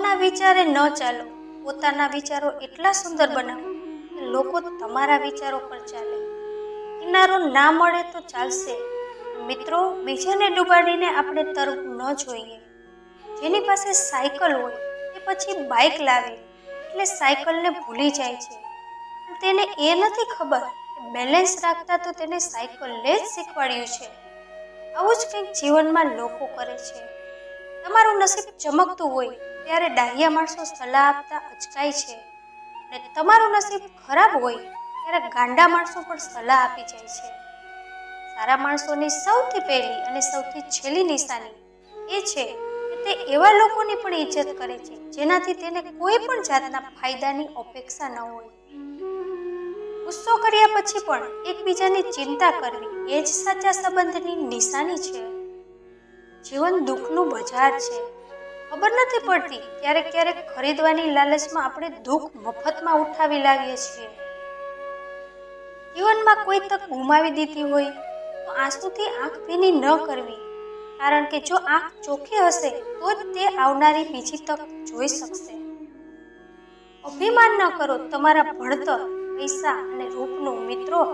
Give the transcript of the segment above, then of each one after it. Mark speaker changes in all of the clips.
Speaker 1: લોકોના વિચારે ન ચાલો, પોતાના વિચારો એટલા સુંદર બનાવો કે લોકો તમારા વિચારો પર ચાલે. કિનારો ના મળે તો ચાલશે. મિત્રો, બીજાને ડૂબાડીને આપણે તરવું ન જોઈએ. જેની પાસે સાયકલ હોય તે પછી બાઇક લાવે, એટલે સાયકલને ભૂલી જાય છે. તેને એ નથી ખબર કે બેલેન્સ રાખતા તો તેને સાયકલને જ શીખવાડ્યું છે. આવું જ કંઈક જીવનમાં લોકો કરે છે. તમારું નસીબ ચમકતું હોય ત્યારે ડાહ્યા માણસો સલાહ આપતા અચકાય છે. ને તમારું નસીબ ખરાબ હોય, ત્યારે ગાંડા માણસો પણ સલાહ આપી જાય છે. સારા માણસોની સૌથી પહેલી અને સૌથી છેલ્લી નિશાની એ છે કે તે એવા લોકોની પણ ઇજ્જત કરે છે, જેનાથી તેને કોઈ પણ જાતના ફાયદાની અપેક્ષા ન હોય. ગુસ્સો કર્યા પછી પણ એકબીજાની ચિંતા કરવી એ જ સાચા સંબંધની નિશાની છે. જીવન દુઃખનું બજાર છે. ખબર નથી પડતી. ક્યારેક ક્યારેક ખરીદવાની લાલચમાં આપણે દુઃખ મફતમાં ઉઠાવી લાવીએ છીએ. જીવનમાં કોઈ તક ગુમાવી દીધી હોય, તો આંસુથી આંખ ભીની ન કરવી. કારણ કે જો આંખ ચોખ્ખી હશે, તો જ તે આવનારી બીજી તક જોઈ શકશે. અભિમાન ન કરો, તમારા ભણતર, પૈસા અને રૂપનો મિત્રો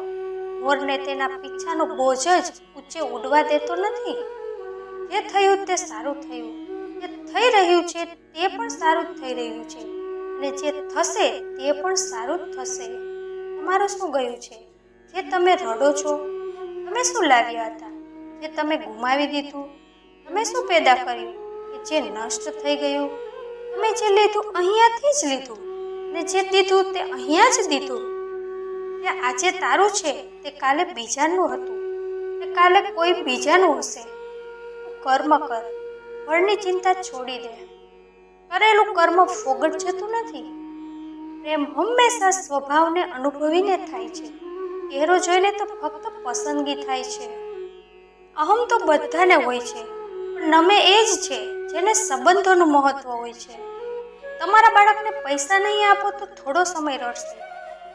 Speaker 1: મોરને તેના પીછાનો બોજ જ ઊંચે ઉડવા દેતો નથી. જે થયું તે સારું થયું. જે થઈ રહ્યું છે તે પણ સારું થઈ રહ્યું છે. અને જે થશે તે પણ સારું જ થશે. તમારું શું ગયું છે? જે તમે રડો છો? તમે શું લાવ્યા હતા? જે તમે ગુમાવી દીધું? તમે શું પેદા કર્યું? કે જે નષ્ટ થઈ ગયું? તમે જે લીધું અહીંયાથી જ લીધું? ને જે દીધું તે અહીંયા જ દીધું? તે આજે તારું છે? તે કાલે બીજાનું હતું. તે કાલે કોઈ બીજાનું હશે? કર્મ કર. ફળની ચિંતા છોડી દે. કરેલું કર્મ ફોગટ જતું નથી. પ્રેમ હંમેશા સ્વભાવને અનુભવીને થાય છે. ચહેરો જોઈને તો ફક્ત પસંદગી થાય છે. અહમ તો બધાને હોય છે, પણ નમે એ જ છે જેને સંબંધોનું મહત્વ હોય છે. તમારા બાળકને પૈસા નહીં આપો તો થોડો સમય રડશે.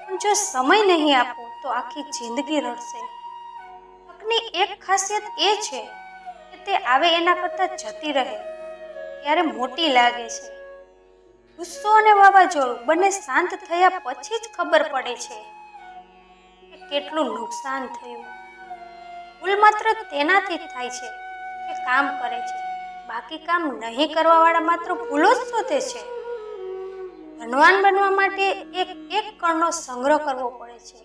Speaker 1: પણ જો સમય નહીં આપો તો આખી જિંદગી રડશે. તકની એક ખાસિયત એ છે તે આવે એના કરતાં જતી રહે, ત્યારે મોટી લાગે છે. ગુસ્સો અને વાવાઝોડું બંને શાંત થયા પછી જ ખબર પડે છે કે કેટલું નુકસાન થયું. ભૂલ માત્ર તેનાથી જ થાય છે કે કામ કરે છે. બાકી કામ નહીં કરવાવાળા માત્ર ભૂલો જ શોધે છે. ધનવાન બનવા માટે એક એક કણનો સંગ્રહ કરવો પડે છે.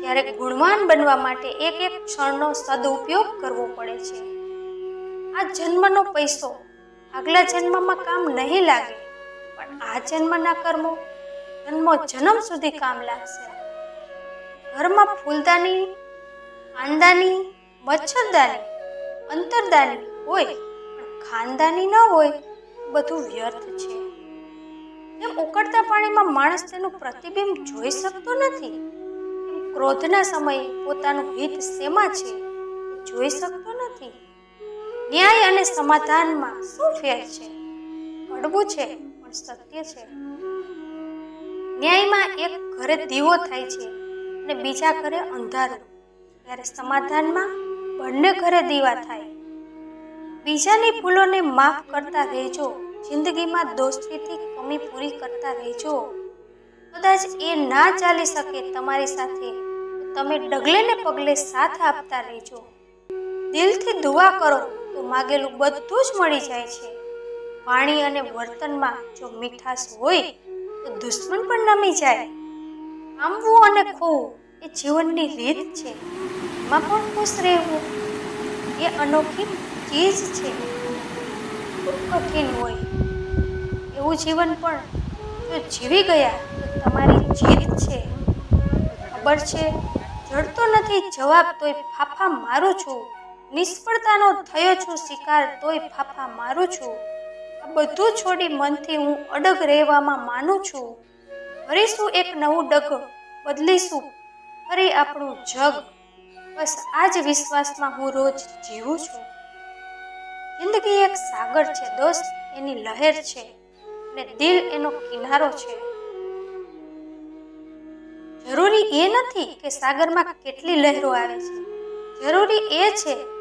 Speaker 1: જ્યારે ગુણવાન બનવા માટે એક એક ક્ષણનો સદુપયોગ કરવો પડે છે. આ જન્મનો પૈસો આગલા જન્મમાં કામ નહીં લાગે, પણ આ જન્મના કર્મો જન્મો જન્મ સુધી કામ લાગશે. ઘરમાં ફૂલદાની, આંદાની, મચ્છરદાની, અંતરદાની હોય, પણ ખાનદાની ન હોય, બધું વ્યર્થ છે. એમ ઉકળતા પાણીમાં માણસ તેનું પ્રતિબિંબ જોઈ શકતો નથી. ક્રોધના સમયે પોતાનું હિત શેમાં છે જોઈ શકતો નથી. ન્યાય અને સમાધાનમાં શું ફેર છે? કડવું છે, પણ સત્ય છે. ન્યાયમાં એક ઘરે દીવો થાય છે અને બીજા ઘરે અંધારું. ત્યારે સમાધાનમાં બંને ઘરે દીવા થાય. બીજાની ભૂલોને માફ કરતા રહેજો, જિંદગીમાં દોસ્તીથી કમી પૂરી કરતા રહેજો. કદાચ એ ના ચાલી શકે તમારી સાથે તમે ડગલે ને પગલે સાથ આપતા રહેજો. દિલથી દુઆ કરો તો માગેલું બધું જ મળી જાય છે. વાણી અને વર્તનમાં જો મીઠાશ હોય, તો દુશ્મન પણ નમી જાય. આમવું અને ખોવું એ જીવનની રીત છે. એમાં પણ ખુશ રહેવું? એ અનોખી ચીજ છે. ખૂબ કઠિન હોય. એવું જીવન પણ જો જીવી ગયા, તો તમારી જીત છે. ખબર છે? જડતો નથી જવાબ, તોય ફાફા મારું છું. નિષ્ફળતાનો થયો છું, શિકાર તોય ફાફા મારું છું. આ બધું છોડી મનથી હું અડગ રહેવામાં માનું છું. ભરીશું એક નવું ડગ બદલીશું, ફરી આપણું જગ. બસ આ જ વિશ્વાસમાં હું રોજ જીવું છું. જિંદગી એક સાગર છે, દોસ્ત, એની લહેર છે, અને દિલ એનો કિનારો છે. જરૂરી એ નથી કે સાગરમાં કેટલી લહેરો આવે છે. જરૂરી એ છે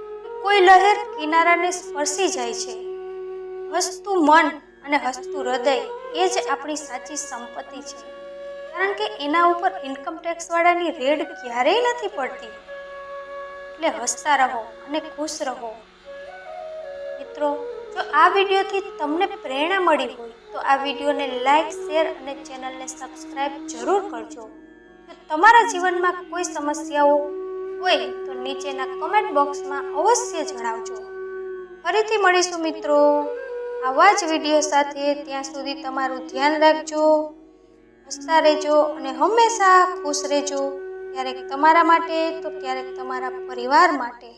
Speaker 1: કોઈ લહેર કિનારાને સ્પર્શી જાય છે. હસતું મન અને હસતું હૃદય એ જ આપણી સાચી સંપત્તિ છે. કારણ કે એના ઉપર ઇન્કમ ટેક્સ વાળાની રેડ ક્યારેય નથી પડતી. એટલે હસતા રહો અને ખુશ રહો. મિત્રો, જો આ વિડીયોથી તમને પ્રેરણા મળી હોય, તો આ વિડીયોને લાઈક શેર અને ચેનલને સબસ્ક્રાઇબ જરૂર કરજો. તમારા જીવનમાં કોઈ સમસ્યાઓ હોય તો નીચેના કમેન્ટ બોક્સમાં અવશ્ય જણાવજો. ફરીથી મળીશું મિત્રો. આવા જ વીડિયો સાથે ત્યાં સુધી તમારું ધ્યાન રાખજો, હસતા રહેજો અને હંમેશા ખુશ રહેજો. ક્યારેક તમારા માટે તો ક્યારેક તમારા પરિવાર માટે.